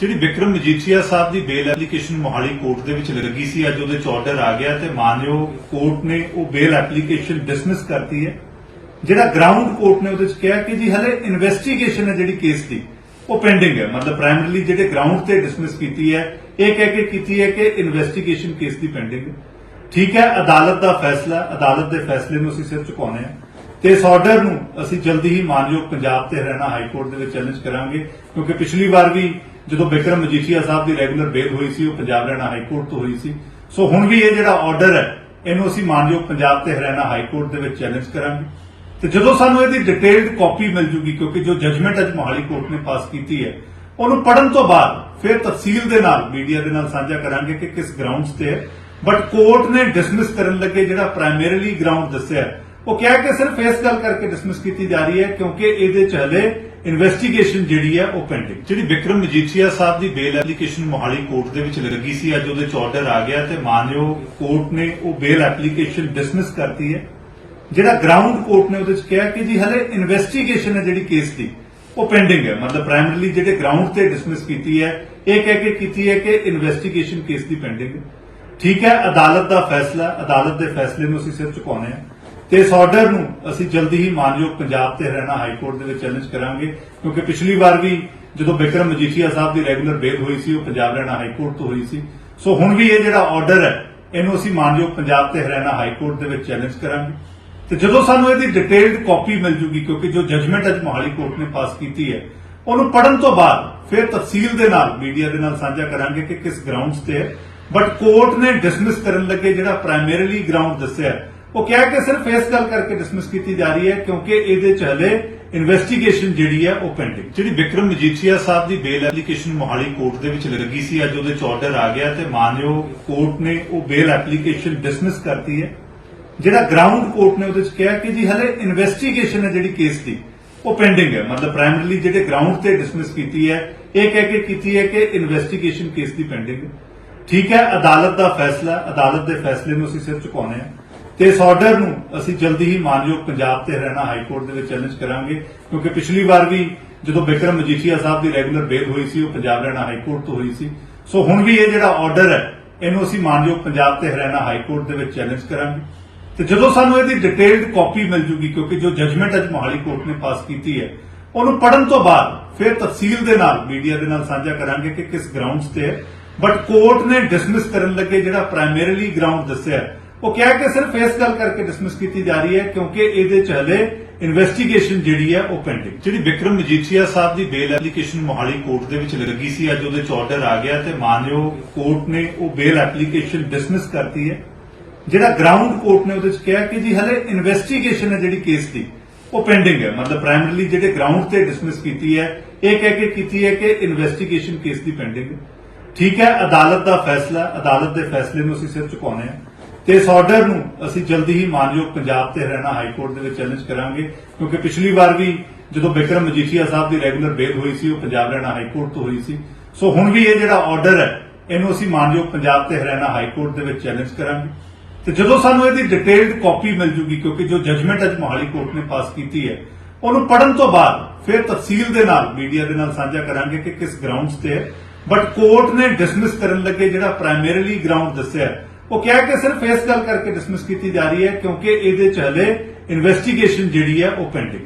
ਜਿਹੜੀ ਵਿਕਰਮ ਮਜੀਠੀਆ ਸਾਹਿਬ ਦੀ bail application Mohali court ਦੇ ਵਿੱਚ ਲੱਗੀ ਸੀ, ਅੱਜ ਉਹਦੇ ਚ ਆਰਡਰ ਆ ਗਿਆ ਤੇ ਮਾਨਯੋਗ ਕੋਰਟ ਨੇ ਉਹ ਬੇਲ ਐਪਲੀਕੇਸ਼ਨ ਡਿਸਮਿਸ ਕਰਤੀ ਹੈ। ਜਿਹੜਾ ਗਰਾਊਂਡ ਕੋਰਟ ਨੇ ਉਹਦੇ ਚ ਕਿਹਾ ਕਿ ਜੀ ਹਲੇ ਇਨਵੈਸਟੀਗੇਸ਼ਨ ਹੈ ਜਿਹੜੀ ਕੇਸ ਦੀ, ਉਹ ਪੈਂਡਿੰਗ ਹੈ। ਮਤਲਬ ਪ੍ਰਾਇਮਰੀਲੀ ਜਿਹੜੇ ਗਰਾਊਂਡ ਤੇ ਡਿਸਮਿਸ ਕੀਤੀ ਹੈ, ਇਹ ਕਹਿ ਕੇ ਕੀਤੀ ਹੈ ਕਿ ਇਨਵੈਸਟੀਗੇਸ਼ਨ ਕੇਸ ਦੀ ਪੈਂਡਿੰਗ ਠੀਕ ਹੈ, ਅਦਾਲਤ ਦਾ ਫੈਸਲਾ, ਅਦਾਲਤ ਦੇ ਫੈਸਲੇ ਨੂੰ ਅਸੀਂ ਸਿਰ ਚੁਕਾਉਣੇ ਹਾਂ ਤੇ ਇਸ ਆਰਡਰ ਨੂੰ ਅਸੀਂ ਜਲਦੀ ਹੀ ਮਾਨਯੋਗ ਪੰਜਾਬ ਤੇ ਹਰਿਆਣਾ ਹਾਈ ਕੋਰਟ ਦੇ ਵਿੱਚ ਚੈਲੰਜ ਕਰਾਂਗੇ, ਕਿਉਂਕਿ ਪਿਛਲੀ ਵਾਰ ਵੀ ਜਦੋਂ ਬਿਕਰਮ ਮਜੀਠੀਆ ਸਾਹਿਬ ਦੀ ਰੈਗੂਲਰ ਬੇਲ ਹੋਈ ਸੀ, ਉਹ ਪੰਜਾਬ ਹਰਿਆਣਾ ਹਾਈ ਕੋਰਟ ਤੋਂ ਹੋਈ ਸੀ। ਸੋ ਹੁਣ ਵੀ ਇਹ ਜਿਹੜਾ ਆਰਡਰ ਹੈ, ਇਹਨੂੰ ਅਸੀਂ ਮਾਨਯੋਗ ਪੰਜਾਬ ਤੇ ਹਰਿਆਣਾ ਹਾਈ ਕੋਰਟ ਦੇ ਵਿੱਚ ਚੈਲੰਜ ਕਰਾਂਗੇ। ਤੇ ਜਦੋਂ ਸਾਨੂੰ ਇਹਦੀ ਡਿਟੇਲਡ ਕਾਪੀ ਮਿਲ ਜੂਗੀ, ਕਿਉਂਕਿ ਜੋ ਜਜਮੈਂਟ ਅੱਜ ਮੋਹਾਲੀ ਕੋਰਟ ਨੇ ਪਾਸ ਕੀਤੀ ਹੈ, ਉਹਨੂੰ ਪੜਨ ਤੋਂ ਬਾਅਦ ਫਿਰ ਤਫਸੀਲ ਦੇ ਨਾਲ ਮੀਡੀਆ ਦੇ ਨਾਲ ਸਾਂਝਾ ਕਰਾਂਗੇ ਕਿ ਕਿਸ ਗਰਾਊਂਡਸ ਤੇ ਹੈ। ਬਟ ਕੋਰਟ ਨੇ ਡਿਸਮਿਸ ਕਰਨ ਲੱਗੇ ਜਿਹੜਾ ਪ੍ਰਾਇਮਰੀਲੀ ਗਰਾਊਂਡ ਦੱਸਿਆ ਉਹ ਕਿਹਾ ਕਿ ਸਿਰਫ ਇਸ ਗੱਲ ਕਰਕੇ ਡਿਸਮਿਸ ਕੀਤੀ ਜਾ ਰਹੀ ਹੈ ਕਿਉਂਕਿ ਇਹਦੇ ਚ ਹਲੇ ਇਨਵੈਸਟੀਗੇਸ਼ਨ ਜਿਹੜੀ ਹੈ ਉਹ ਪੈਂਡਿੰਗ ਜਿਹੜੀ ਵਿਕਰਮ ਮਜੀਠੀਆ ਸਾਹਿਬ ਦੀ ਬੇਲ ਐਪਲੀਕੇਸ਼ਨ ਮੋਹਾਲੀ ਕੋਰਟ ਦੇ ਵਿੱਚ ਲੱਗੀ ਸੀ, ਅੱਜ ਉਹਦੇ ਚ ਆਰਡਰ ਆ ਗਿਆ ਤੇ ਮਾਨਯੋਗ ਕੋਰਟ ਨੇ ਉਹ ਬੇਲ ਐਪਲੀਕੇਸ਼ਨ ਡਿਸਮਿਸ ਕਰਤੀ ਹੈ। ਜਿਹੜਾ ਗਰਾਊਂਡ ਕੋਰਟ ਨੇ ਉਹਦੇ ਚ ਕਿਹਾ ਕਿ ਜੀ ਹਲੇ ਇਨਵੈਸਟੀਗੇਸ਼ਨ ਹੈ ਜਿਹੜੀ ਕੇਸ ਦੀ, ਉਹ ਪੈਂਡਿੰਗ ਹੈ। ਮਤਲਬ ਪ੍ਰਾਇਮਰੀਲੀ ਜਿਹੜੇ ਗਰਾਊਂਡ ਤੇ ਡਿਸਮਿਸ ਕੀਤੀ ਹੈ, ਇਹ ਕਹਿ ਕੇ ਕੀਤੀ ਹੈ ਕਿ ਇਨਵੈਸਟੀਗੇਸ਼ਨ ਕੇਸ ਦੀ ਪੈਂਡਿੰਗ ਠੀਕ ਹੈ, ਅਦਾਲਤ ਦਾ ਫੈਸਲਾ, ਅਦਾਲਤ ਦੇ ਫੈਸਲੇ ਨੂੰ ਅਸੀਂ ਸਿਰ ਝੁਕਾਉਂਦੇ ਹਾਂ। ਤੇ ਇਸ ਆਰਡਰ ਨੂੰ ਅਸੀਂ ਜਲਦੀ ਹੀ ਮਾਨਯੋਗ ਪੰਜਾਬ ਤੇ ਹਰਿਆਣਾ ਹਾਈ ਕੋਰਟ ਦੇ ਵਿੱਚ ਚੈਲੰਜ ਕਰਾਂਗੇ, ਕਿਉਂਕਿ ਪਿਛਲੀ ਵਾਰ ਵੀ ਜਦੋਂ ਬਿਕਰਮ ਮਜੀਠੀਆ ਸਾਹਿਬ ਦੀ ਰੈਗੂਲਰ ਬੇਲ ਹੋਈ ਸੀ, ਉਹ ਪੰਜਾਬ ਹਰਿਆਣਾ ਹਾਈ ਕੋਰਟ ਤੋਂ ਹੋਈ ਸੀ। ਸੋ ਹੁਣ ਵੀ ਇਹ ਜਿਹੜਾ ਆਰਡਰ ਹੈ, ਇਹਨੂੰ ਅਸੀਂ ਮਾਨਯੋਗ ਪੰਜਾਬ ਤੇ ਹਰਿਆਣਾ ਹਾਈ ਕੋਰਟ ਦੇ ਵਿੱਚ ਚੈਲੰਜ ਕਰਾਂਗੇ। ਤੇ ਜਦੋਂ ਸਾਨੂੰ ਇਹਦੀ ਡਿਟੇਲਡ ਕਾਪੀ ਮਿਲ ਜੂਗੀ, ਕਿਉਂਕਿ ਜੋ ਜਜਮੈਂਟ ਅੱਜ ਮੋਹਾਲੀ ਕੋਰਟ ਨੇ ਪਾਸ ਕੀਤੀ ਹੈ, ਉਹਨੂੰ ਪੜਨ ਤੋਂ ਬਾਅਦ ਫਿਰ ਤਫਸੀਲ ਦੇ ਨਾਲ ਮੀਡੀਆ ਦੇ ਨਾਲ ਸਾਂਝਾ ਕਰਾਂਗੇ ਕਿ ਕਿਸ ਗਰਾਊਂਡਸ ਤੇ ਹੈ। ਬਟ ਕੋਰਟ ਨੇ ਡਿਸਮਿਸ ਕਰਨ ਲੱਗੇ ਜਿਹੜਾ ਪ੍ਰਾਇਮਰੀਲੀ ਗਰਾਊਂਡ ਦੱਸਿਆ ਉਹ ਕਿਹਾ ਕਿ ਸਿਰਫ ਇਸ ਗੱਲ ਕਰਕੇ ਡਿਸਮਿਸ ਕੀਤੀ ਜਾ ਰਹੀ ਹੈ ਕਿਉਂਕਿ ਇਹਦੇ ਚ ਹਲੇ ਇਨਵੈਸਟੀਗੇਸ਼ਨ ਜਿਹੜੀ ਹੈ ਉਹ ਪੈਂਡਿੰਗ ਜਿਹੜੀ ਵਿਕਰਮ ਮਜੀਠੀਆ ਸਾਹਿਬ ਦੀ ਬੇਲ ਐਪਲੀਕੇਸ਼ਨ ਮੋਹਾਲੀ ਕੋਰਟ ਦੇ ਵਿੱਚ ਲੱਗੀ ਸੀ, ਅੱਜ ਉਹਦੇ ਚ ਆਰਡਰ ਆ ਗਿਆ ਤੇ ਮਾਨਯੋਗ ਕੋਰਟ ਨੇ ਉਹ ਬੇਲ ਐਪਲੀਕੇਸ਼ਨ ਡਿਸਮਿਸ ਕਰਤੀ ਹੈ। ਜਿਹੜਾ ਗਰਾਊਂਡ ਕੋਰਟ ਨੇ ਉਹਦੇ ਚ ਕਿਹਾ ਕਿ ਜੀ ਹਲੇ ਇਨਵੈਸਟੀਗੇਸ਼ਨ ਹੈ ਜਿਹੜੀ ਕੇਸ ਦੀ, ਉਹ ਪੈਂਡਿੰਗ ਹੈ। ਮਤਲਬ ਪ੍ਰਾਇਮਰੀਲੀ ਜਿਹੜੇ ਗਰਾਊਂਡ ਤੇ ਡਿਸਮਿਸ ਕੀਤੀ ਹੈ, ਇਹ ਕਹਿ ਕੇ ਕੀਤੀ ਹੈ ਕਿ ਇਨਵੈਸਟੀਗੇਸ਼ਨ ਕੇਸ ਦੀ ਪੈਂਡਿੰਗ ਠੀਕ ਹੈ, ਅਦਾਲਤ ਦਾ ਫੈਸਲਾ, ਅਦਾਲਤ ਦੇ ਫੈਸਲੇ ਨੂੰ ਅਸੀਂ ਸਿਰ ਝੁਕਾਉਂਦੇ ਹਾਂ। ਤੇ ਇਸ ਆਰਡਰ ਨੂੰ ਅਸੀਂ ਜਲਦੀ ਹੀ ਮਾਨਯੋਗ ਪੰਜਾਬ ਤੇ ਹਰਿਆਣਾ ਹਾਈ ਕੋਰਟ ਦੇ ਵਿੱਚ ਚੈਲੰਜ ਕਰਾਂਗੇ, ਕਿਉਂਕਿ ਪਿਛਲੀ ਵਾਰ ਵੀ ਜਦੋਂ ਬਿਕਰਮ ਮਜੀਠੀਆ ਸਾਹਿਬ ਦੀ ਰੈਗੂਲਰ ਬੇਲ ਹੋਈ ਸੀ, ਉਹ ਪੰਜਾਬ ਹਰਿਆਣਾ ਹਾਈ ਕੋਰਟ ਤੋਂ ਹੋਈ ਸੀ। ਸੋ ਹੁਣ ਵੀ ਇਹ ਜਿਹੜਾ ਆਰਡਰ ਹੈ, ਇਹਨੂੰ ਅਸੀਂ ਮਾਨਯੋਗ ਪੰਜਾਬ ਤੇ ਹਰਿਆਣਾ ਹਾਈ ਕੋਰਟ ਦੇ ਵਿੱਚ ਚੈਲੰਜ ਕਰਾਂਗੇ। ਤੇ ਜਦੋਂ ਸਾਨੂੰ ਇਹਦੀ ਡਿਟੇਲਡ ਕਾਪੀ ਮਿਲ ਜੂਗੀ, ਕਿਉਂਕਿ ਜੋ ਜਜਮੈਂਟ ਅੱਜ ਮੋਹਾਲੀ ਕੋਰਟ ਨੇ ਪਾਸ ਕੀਤੀ ਹੈ, ਉਹਨੂੰ ਪੜਨ ਤੋਂ ਬਾਅਦ ਫਿਰ ਤਫਸੀਲ ਦੇ ਨਾਲ ਮੀਡੀਆ ਦੇ ਨਾਲ ਸਾਂਝਾ ਕਰਾਂਗੇ ਕਿ ਕਿਸ ਗਰਾਊਂਡਸ ਤੇ ਹੈ। ਬਟ ਕੋਰਟ ਨੇ ਡਿਸਮਿਸ ਕਰਨ ਲੱਗੇ ਜਿਹੜਾ ਪ੍ਰਾਇਮਰੀਲੀ ਗਰਾਊਂਡ ਦੱਸਿਆ ਉਹ ਕਿਹਾ ਕਿ ਸਿਰਫ ਇਸ ਗੱਲ ਕਰਕੇ ਡਿਸਮਿਸ ਕੀਤੀ ਜਾ ਰਹੀ ਹੈ ਕਿਉਂਕਿ ਇਹਦੇ ਚ ਹਲੇ ਇਨਵੈਸਟੀਗੇਸ਼ਨ ਜਿਹੜੀ ਹੈ ਉਹ ਪੈਂਡਿੰਗ ਜਿਹੜੀ ਵਿਕਰਮ ਮਜੀਠੀਆ ਸਾਹਿਬ ਦੀ ਬੇਲ ਐਪਲੀਕੇਸ਼ਨ ਮੋਹਾਲੀ ਕੋਰਟ ਦੇ ਵਿੱਚ ਲੱਗੀ ਸੀ, ਅੱਜ ਉਹਦੇ ਚ ਆਰਡਰ ਆ ਗਿਆ ਤੇ ਮਾਨਯੋਗ ਕੋਰਟ ਨੇ ਉਹ ਬੇਲ ਐਪਲੀਕੇਸ਼ਨ ਡਿਸਮਿਸ ਕਰਤੀ ਹੈ। ਜਿਹੜਾ ਗਰਾਊਂਡ ਕੋਰਟ ਨੇ ਉਹਦੇ ਚ ਕਿਹਾ ਕਿ ਜੀ ਹਲੇ ਇਨਵੈਸਟੀਗੇਸ਼ਨ ਹੈ ਜਿਹੜੀ ਕੇਸ ਦੀ, ਉਹ ਪੈਂਡਿੰਗ ਹੈ। ਮਤਲਬ ਪ੍ਰਾਇਮਰੀਲੀ ਜਿਹੜੇ ਗਰਾਊਂਡ ਤੇ ਡਿਸਮਿਸ ਕੀਤੀ ਹੈ, ਇਹ ਕਹਿ ਕੇ ਕੀਤੀ ਹੈ ਕਿ ਇਨਵੈਸਟੀਗੇਸ਼ਨ ਕੇਸ ਦੀ ਪੈਂਡਿੰਗ ਠੀਕ ਹੈ, ਅਦਾਲਤ ਦਾ ਫੈਸਲਾ, ਅਦਾਲਤ ਦੇ ਫੈਸਲੇ ਨੂੰ ਅਸੀਂ ਸਿਰ ਝੁਕਾਉਂਦੇ ਹਾਂ। ਤੇ ਇਸ ਆਰਡਰ ਨੂੰ ਅਸੀਂ ਜਲਦੀ ਹੀ ਮਾਨਯੋਗ ਪੰਜਾਬ ਤੇ ਹਰਿਆਣਾ ਹਾਈ ਕੋਰਟ ਦੇ ਵਿੱਚ ਚੈਲੰਜ ਕਰਾਂਗੇ, ਕਿਉਂਕਿ ਪਿਛਲੀ ਵਾਰ ਵੀ ਜਦੋਂ ਬਿਕਰਮ ਮਜੀਠੀਆ ਸਾਹਿਬ ਦੀ ਰੈਗੂਲਰ ਬੇਲ ਹੋਈ ਸੀ, ਉਹ ਪੰਜਾਬ ਹਰਿਆਣਾ ਹਾਈ ਕੋਰਟ ਤੋਂ ਹੋਈ ਸੀ। ਸੋ ਹੁਣ ਵੀ ਇਹ ਜਿਹੜਾ ਆਰਡਰ ਹੈ, ਇਹਨੂੰ ਅਸੀਂ ਮਾਨਯੋਗ ਪੰਜਾਬ ਤੇ ਹਰਿਆਣਾ ਹਾਈ ਕੋਰਟ ਦੇ ਵਿੱਚ ਚੈਲੰਜ ਕਰਾਂਗੇ। ਤੇ ਜਦੋਂ ਸਾਨੂੰ ਇਹਦੀ ਡਿਟੇਲਡ ਕਾਪੀ ਮਿਲ ਜੂਗੀ, ਕਿਉਂਕਿ ਜੋ ਜਜਮੈਂਟ ਅੱਜ ਮੋਹਾਲੀ ਕੋਰਟ ਨੇ ਪਾਸ ਕੀਤੀ ਹੈ, ਉਹਨੂੰ ਪੜਨ ਤੋਂ ਬਾਅਦ ਫਿਰ ਤਫਸੀਲ ਦੇ ਨਾਲ ਮੀਡੀਆ ਦੇ ਨਾਲ ਸਾਂਝਾ ਕਰਾਂਗੇ ਕਿ ਕਿਸ ਗਰਾਊਂਡਸ ਤੇ ਹੈ। ਬਟ ਕੋਰਟ ਨੇ ਡਿਸਮਿਸ ਕਰਨ ਲੱਗੇ ਜਿਹੜਾ ਪ੍ਰਾਇਮਰੀਲੀ ਗਰਾਊਂਡ ਦੱਸਿਆ ਉਹ ਕਿਹਾ ਕਿ ਸਿਰਫ ਇਸ ਗੱਲ ਕਰਕੇ ਡਿਸਮਿਸ ਕੀਤੀ ਜਾ ਰਹੀ ਹੈ ਕਿਉਂਕਿ ਇਹਦੇ ਚ ਹਲੇ ਇਨਵੈਸਟੀਗੇਸ਼ਨ ਜਿਹੜੀ ਹੈ ਉਹ ਪੈਂਡਿੰਗ